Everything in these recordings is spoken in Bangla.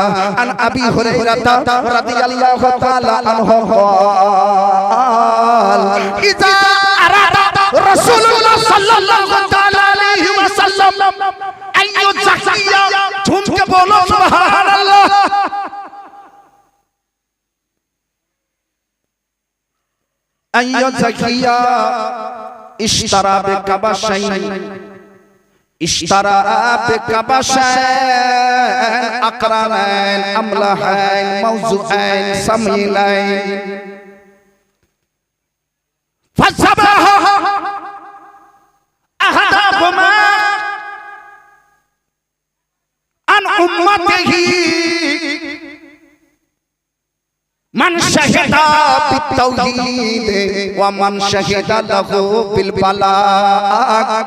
عن أبي هريرة رضي الله تعالى عنه قال إذا أراد رسول الله صلى الله تعالى عليه وسلم أن يزكي ثم بولو سبحان الله أن يزكي اشترى بكبشين اشترى بكبشين أقرنين أملحين موزعين سميلين. فذبح أحدهما عن أمته. من شهد بالتوحيد ومن شهد له بالبلاء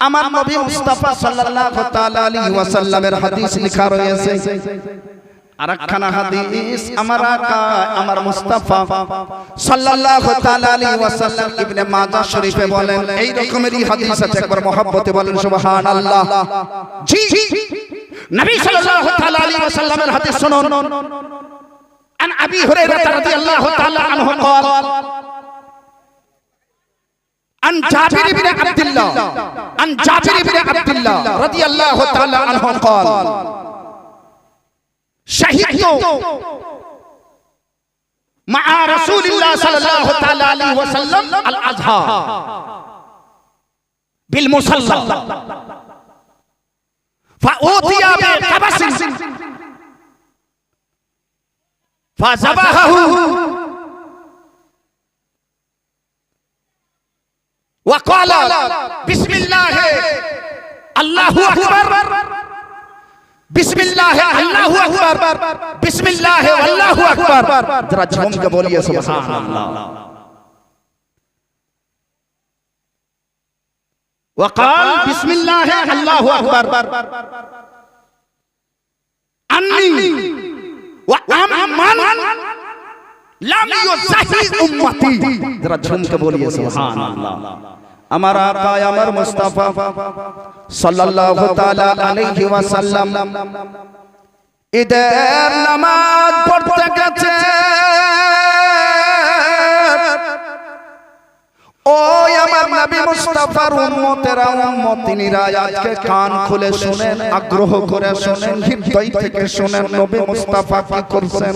আমার নবী মুস্তাফা সাল্লাল্লাহু তাআলা আলাইহি ওয়াসাল্লামের হাদিস লেখা রয়েছে আরেকখানা হাদিস আমার আকা আমার মুস্তাফা সাল্লাল্লাহু তাআলা আলাইহি ওয়াসাল্লাম ইবনে মাজাহ শরীফে বলেন এই রকমেরই হাদিস আছে একবার মহব্বতে বলেন সুবহানাল্লাহ জি নবী সাল্লাল্লাহু তাআলা আলাইহি ওয়াসাল্লামের হাদিস শুনুন عن ابي هريره رضي الله تعالى عنه قال عن جابر بن عبد الله. عن جابر بن عبد الله. رضي الله تعالى عنه قال. شهدت مع رسول الله صلى الله تعالى عليه وسلم الأزهار. بالمصلى. فأوتي بكبس. فذبحه. وقال بسم الله الله أكبر. بسم الله الله أكبر. بسم الله والله أكبر. ذرا جھوم کے بولیے سبحان الله. وقال بسم الله الله أكبر. أني وأمن لم يزهي أمتي. ذرا جھوم کے بولیے سبحان الله. আমার আকা আমার মুস্তাফা সাল্লাল্লাহু তাআলা আলাইহি ওয়াসাল্লাম ঈদের নামাজ পড়তে গেছে। ওই আমার নবী মুস্তাফার উম্মতেরা উম্মতিনীরা আজকে কান খুলে শুনেন, আগ্রহ করে শুনেন, হৃদয় থেকে শুনেন, নবী মুস্তাফা কি করছেন।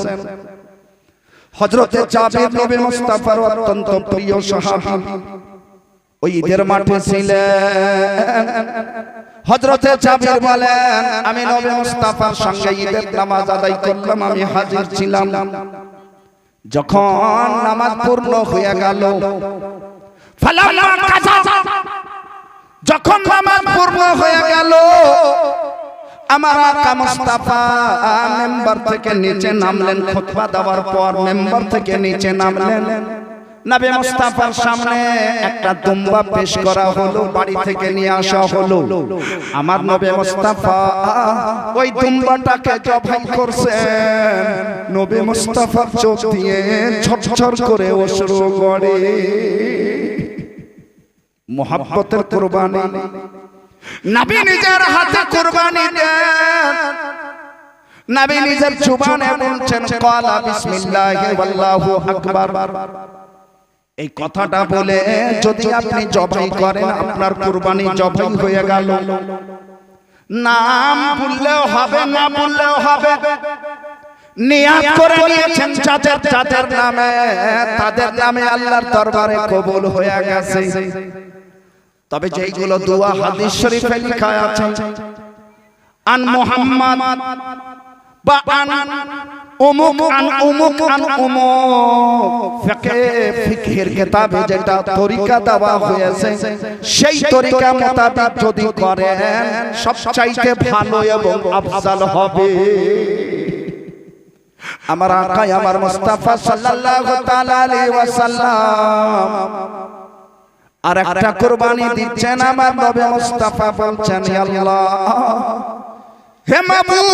হযরতে জাবির নবী মুস্তাফার অত্যন্ত প্রিয় সাহাবী। ওই ঈদের মাঠে ছিলেন। হজরতে জাবির বলেন আমি নবী মুস্তাফার সঙ্গে ঈদের নামাজ আদায় করলাম আমি হাজির ছিলাম। যখন নামাজ পূর্ণ হয়ে গেল যখন নামাজ পূর্ণ হয়ে গেল আমার আকা মুস্তাফা মেম্বার থেকে নিচে নামলেন খুতবা দেওয়ার পর মেম্বার থেকে নিচে নামলেন। নবী মুস্তাফার সামনে একটা দুম্বা পেশ করা হলো, বাড়ি থেকে নিয়ে আসা হলো। আমার নবী মুস্তাফা ওই দুম্বাটাকে জবাই করছেন নবী মুস্তাফার চোখ দিয়ে ঝরঝর করে অশ্রু গড়ে। মোহাব্বতের কুরবানি। নবী নিজের হাতে কুরবানি দেন। নবী নিজের জুবানে বলছেন, ক্বালা বিসমিল্লাহি ওয়াল্লাহু আকবার। এই কথাটা বলে যদি আপনি জবাই করেন আপনার কুরবানি জবাই হয়ে গেল। নাম বললেও হবে না বললেও হবে। নিয়াত করে নিয়েছেন যাদের যাদের নামে। তাদের নামে আল্লাহর দরবারে কবুল হয়ে গেছে। তবে যেইগুলো দোয়া হাদিস শরীফে লেখা আছে আন মুহাম্মদ বা আন অমুক আন অমুক আন অমুক ফিকে ফিকহের কিতাবে যেটা তরিকা দেওয়া হয়েছে সেই তরিকা মোতাবেক যদি করেন সবচাইতে ভালো এবং আফজাল হবে। আমার আকা আমার মুস্তাফা সাল্লাল্লাহু তাআলা আলাইহি ওয়াসাল্লাম। আর একটা কুরবানি দিচ্ছেন আমার নবী মুস্তাফা বলছেন আল্লাহ হে মাবুদ!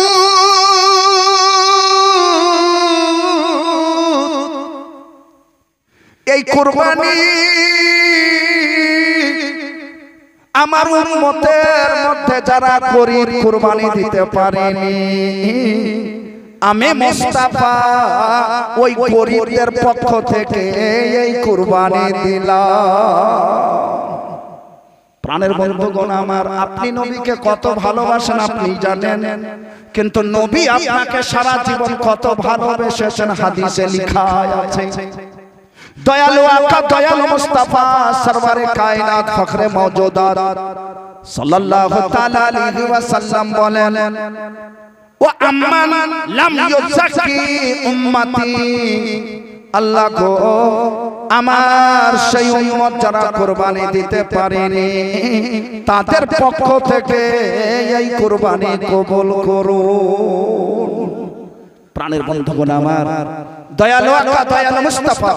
এই কুরবানি আমার উম্মতের মধ্যে যারা গরিব কুরবানি দিতে পারেনি, আমি মুস্তাফা ওই গরিবদের পক্ষ থেকে এই কুরবানি দিলাম। প্রাণের বন্ধুগণ আমার আপনি নবীকে কত ভালোবাসেন আপনি জানেন? কিন্তু নবী আপনাকে সারা জীবন কত ভালোবেসেছেন? হাদিসে লেখা আছে দয়ালু আকা দয়ালু মুস্তাফা সরওয়ারে কায়নাত ফখরে মওজুদাত। সাল্লাল্লাহু তাআলা আলাইহি ওয়াসাল্লাম বলেন ও আম্মান লাম ইউযাক্কি উম্মতি। আল্লাহ গো, আমার সেই উম্মত যারা কুরবানি দিতে পারেনি, তাদের পক্ষ থেকে এই কুরবানি কবুল করুন। প্রাণের বন্ধুগণ আমার, দয়ালু আকা, দয়ালু মুস্তাফা,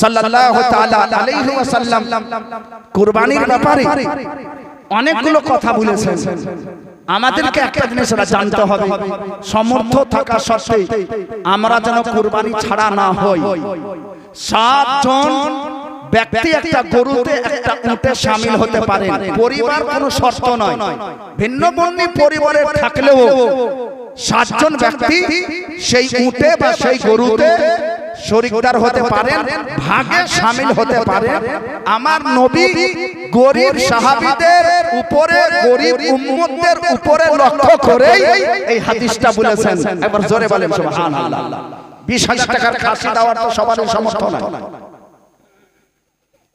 সাল্লাল্লাহু তাআলা আলাইহি ওয়াসাল্লাম, কুরবানির ব্যাপারে অনেকগুলো কথা বলেছেন। আমাদেরকে একটা জিনিস ওরা জানতে হবে। সমর্থ থাকা সত্ত্বে আমরা যেন কুরবানি ছাড়া না হই। সাতজন ব্যক্তি একটা গরুতে একটা উটে সামিল হতে পারে পরিবার কোনো শর্ত নয়। ভিন্ন বর্ণী পরিবারে থাকলেও সাতজন ব্যক্তি সেই উটে বা সেই গরুতে শরিকদার হতে পারেন ভাগে সামিল হতে পারেন। আমার নবী গরিব সাহাবীদের উপরে গরিব উম্মতদের উপরে লক্ষ্য করে এই হাদিসটা বলেছেন। একবার জোরে বলেন সুবহানাল্লাহ। বিশ হাজার টাকার খাসি দেওয়ার তো সবারই সমর্থ নাই।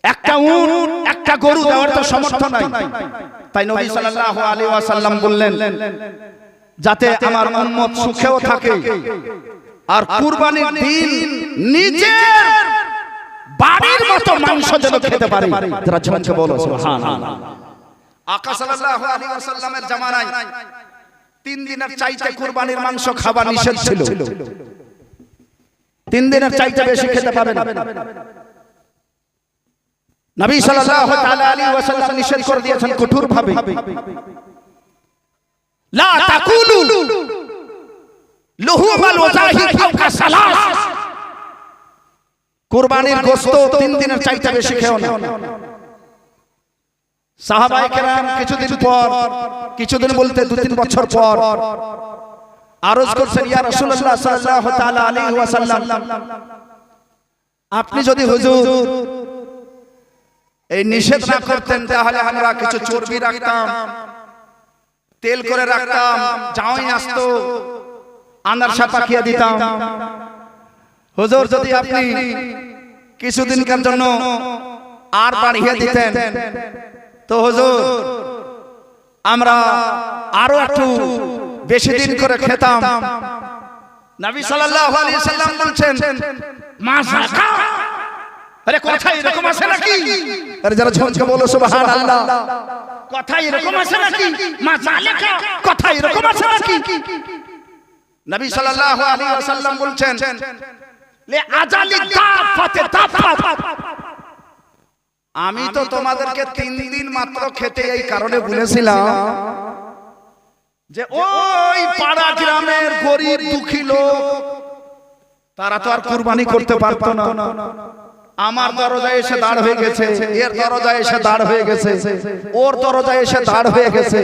একটা উট একটা গরু দেওয়ার তো সমর্থ নাই। তাই নবী সাল্লাল্লাহু আলাইহি ওয়াসাল্লাম বললেন যাতে আমার উম্মত সুখেও থাকে। আর কুরবানির দিন নিজের বাড়ির মতো মাংস যেন খেতে পারে। যারা জনকে বলো, সুবহানাল্লাহ। আকা সাল্লাল্লাহু আলাইহি ওয়াসাল্লামের তিন দিনের চাইতে কুরবানির মাংস খাওয়া নিষেধ ছিল। তিন দিনের চাইতে বেশি খেতে পাবে না। নবী সাল্লাল্লাহু তাআলা আলাইহি ওয়াসাল্লাম নিষেধ করে দিয়েছেন কঠোর ভাবে লা তাকুলু লুহুমাল ওয়াজাহি ফাওকা সালাস। কুরবানির গোশত তিন দিনের চাইতে বেশি খেও না। সাহাবায়ে কেরাম কিছুদিন পর কিছুদিন বলতে দু তিন বছর পর আরজ করছেন ইয়া রাসূলুল্লাহ সাল্লাল্লাহু তাআলা আলাইহি ওয়াসাল্লাম। আপনি যদি হুজুর এই নিষেধ না করতেন তাহলে আমরা কিছু চর্বি রাখতাম তেল করে রাখতাম জামাই আসতো আনারসা পাকিয়ে দিতাম। হুজুর যদি আপনি কিছুদিনকার জন্য আর বাড়িয়ে দিতেন। তো হুজুর আমরা আরও একটু বেশি দিন করে খেতাম। নবী সাল্লাল্লাহু আলাইহি সাল্লাম বলছেন মা জাকা আরে কথা এরকম আছে নাকি? আরে যারা ঝনকে বলো সুবহানাল্লাহ। কথা এরকম আছে নাকি? মা জালেকা কথা এরকম আছে নাকি? নবী সাল্লাল্লাহু আলাইহি ওয়াসাল্লাম বলছেন লে আজালি দাফাতে দাফাত আমি তো তোমাদেরকে তিন দিন মাত্র খেতে এই কারণে বলেছিলাম যে ওই পাড়া গ্রামের গরিব দুঃখী লোক তারা তো আর কুরবানি করতে পারতো না। আমার দরজায় এসে দাঁড় হয়ে গেছে। এর দরজায় এসে দাঁড় হয়ে গেছে। ওর দরজায় এসে দাঁড় হয়ে গেছে।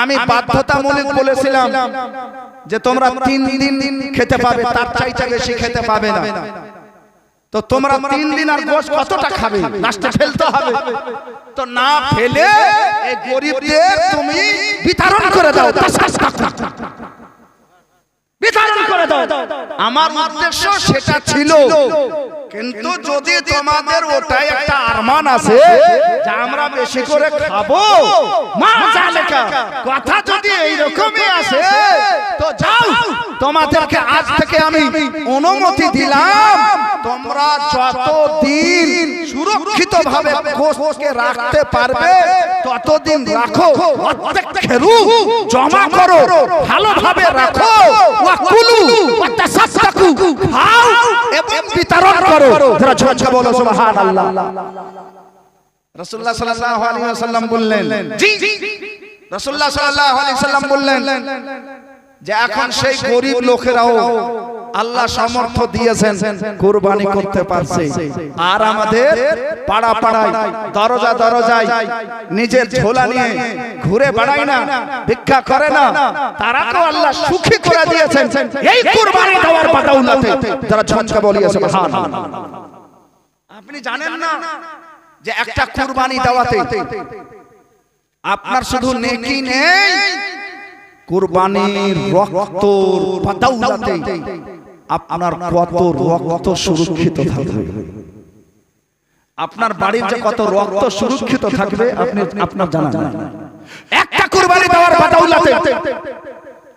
আমি বাধ্যতামূলক বলেছিলাম যে তোমরা তিন দিন খেতে পাবে তার চাইতে বেশি খেতে পাবে না। তো তোমরা তিন দিন আর গোশ কতটা খাবে? নাস্তা ফেলতে হবে। তো না ফেলে এই গরিবদের তুমি বিতরণ করে দাও বিতরণ করে দাও। আমার উদ্দেশ্য সেটা ছিল কিন্তু যদি তোমাদের ওটাই একটা আরমান আছে যে আমরা বেশি করে খাব কথা যদি এই রকমই আছে তো যাও তোমাদেরকে আজ থেকে আমি অনুমতি দিলাম। তোমরা যতদিন সুরক্ষিত ভাবে গোশতকে রাখতে পারবে ততদিন রাখো জমা করো ভালোভাবে রাখো। ওয়াকুলু ওয়াতাসাদাকু খাও এবং বিতরণ করো। যারা ঝঞ্ঝা বলো সুবহানাল্লাহ। রাসূলুল্লাহ সাল্লাল্লাহু আলাইহি ওয়াসাল্লাম বললেন জি। রাসূলুল্লাহ সাল্লাল্লাহু আলাইহি ওয়াসাল্লাম বললেন যে এখন সেই গরিব লোকেরাও আল্লাহ সামর্থ্য দিয়েছেন কুরবানি করতে পারছে। আর আমাদের পাড়া পাড়ায় দরজা দরজায় নিজের ঝোলা নিয়ে ঘুরে বেড়ায় না ভিক্ষা করে না। তারাকেও আল্লাহ সুখী করে দিয়েছেন। এই কুরবানি দেওয়ার বাদাউলাতে তারা ঝঞ্ঝা বলিয়েছে আপনি জানেন না যে একটা কুরবানি দেওয়াতে আপনার শুধু নেকি নেই কুরবানির রক্ত পাতাউলাতে আপনার কত রক্ত সুরক্ষিত থাকবে? আপনার বাড়ির যে কত রক্ত সুরক্ষিত থাকবে, আপনি আপনার জানা নাই। একটা কুরবানি দেওয়ার পাতাউলাতে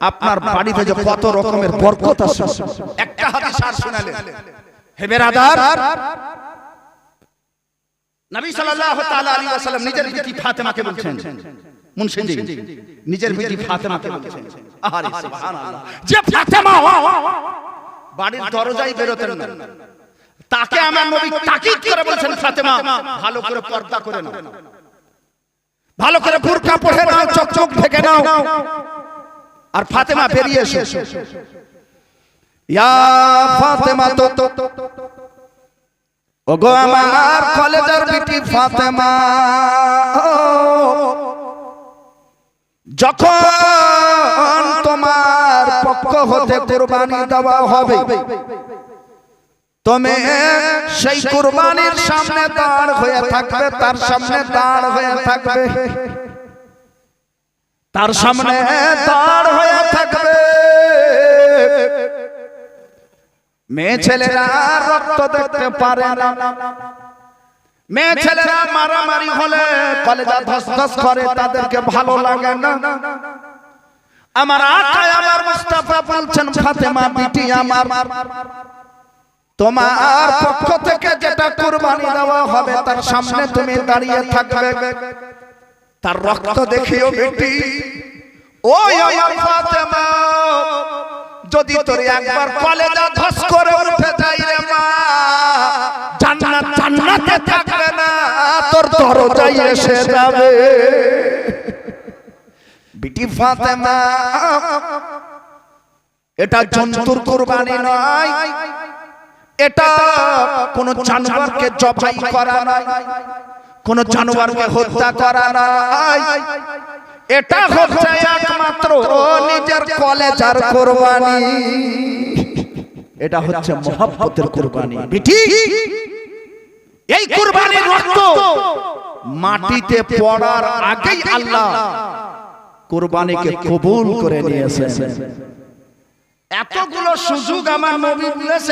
আপনার বাড়িতে যে কত রকমের বরকত আছে, একটা হাদিস আর শোনালে। হে বেরাদার, নবী সাল্লাল্লাহু তাআলা আলাইহি ওয়াসাল্লাম নিজের বিটি ফাতেমাকে বলছেন। মুনশিদি নিজের বিটি ফাতেমাকে বলছেন। আরে সুবহানাল্লাহ। যে ফাতেমা বাড়ির দরজায় বেরোতেন না। তাকে আমার নবী তাকিদ করে বলছেন ফাতেমা। ভালো করে পর্দা করে নাও। ভালো করে বুরকা পরে নাও চোখ চোখ ঢেকে নাও। আর ফাতেমা বেরিয়ে এসো। ইয়া ফাতেমা তো। ওগো আমার কলেজের বিটি ফাতেমা। যখন পক্ষ হতে কুরবানি দেওয়া হবে। তুমি সেই কুরবানির সামনে দাঁড় হয়ে থাকবে, তার সামনে দাঁড় হয়ে থাকবে। তার সামনে দাঁড় হয়ে থাকবে। মেয়ে ছেলেরা রক্ত দেখতে পারে না। মেয়ে ছেলেরা মারামারি হলে কলেজা ধস ধস করে, তাদেরকে ভালো লাগে না। আমার আকায় আমার মুস্তাফা বলছেন, ফাতেমা বিটি আমার। তোমার পক্ষ থেকে যেটা কুরবানি দেওয়া হবে, তার সামনে তুমি দাঁড়িয়ে থাকবে। তার রক্ত দেখিও বেটি। ওই আমার ফাতেমা, যদি তোর একবার কলেজা ধস করে উঠে যাই রে মা, জান্নাত জান্নাতে থাকবে না, তোর দরজায় এসে যাবে। বিটি ফাতেমা এটা জন্তুর কুরবানি নয়। এটা কোন জানোয়ারকে জবাই করা নয়। কোন জানোয়ারকে হত্যা করা নয়। এটা হচ্ছে একমাত্র নিজের কলেজার কোরবানি। এটা হচ্ছে মহাব্বতের কোরবানি। বিটি এই কোরবানির রক্ত মাটিতে পড়ার আগেই আল্লাহ। কোরবানিকে কবুল করে নিয়েছেন। এতগুলো সুযোগ আমার নবী বলেছে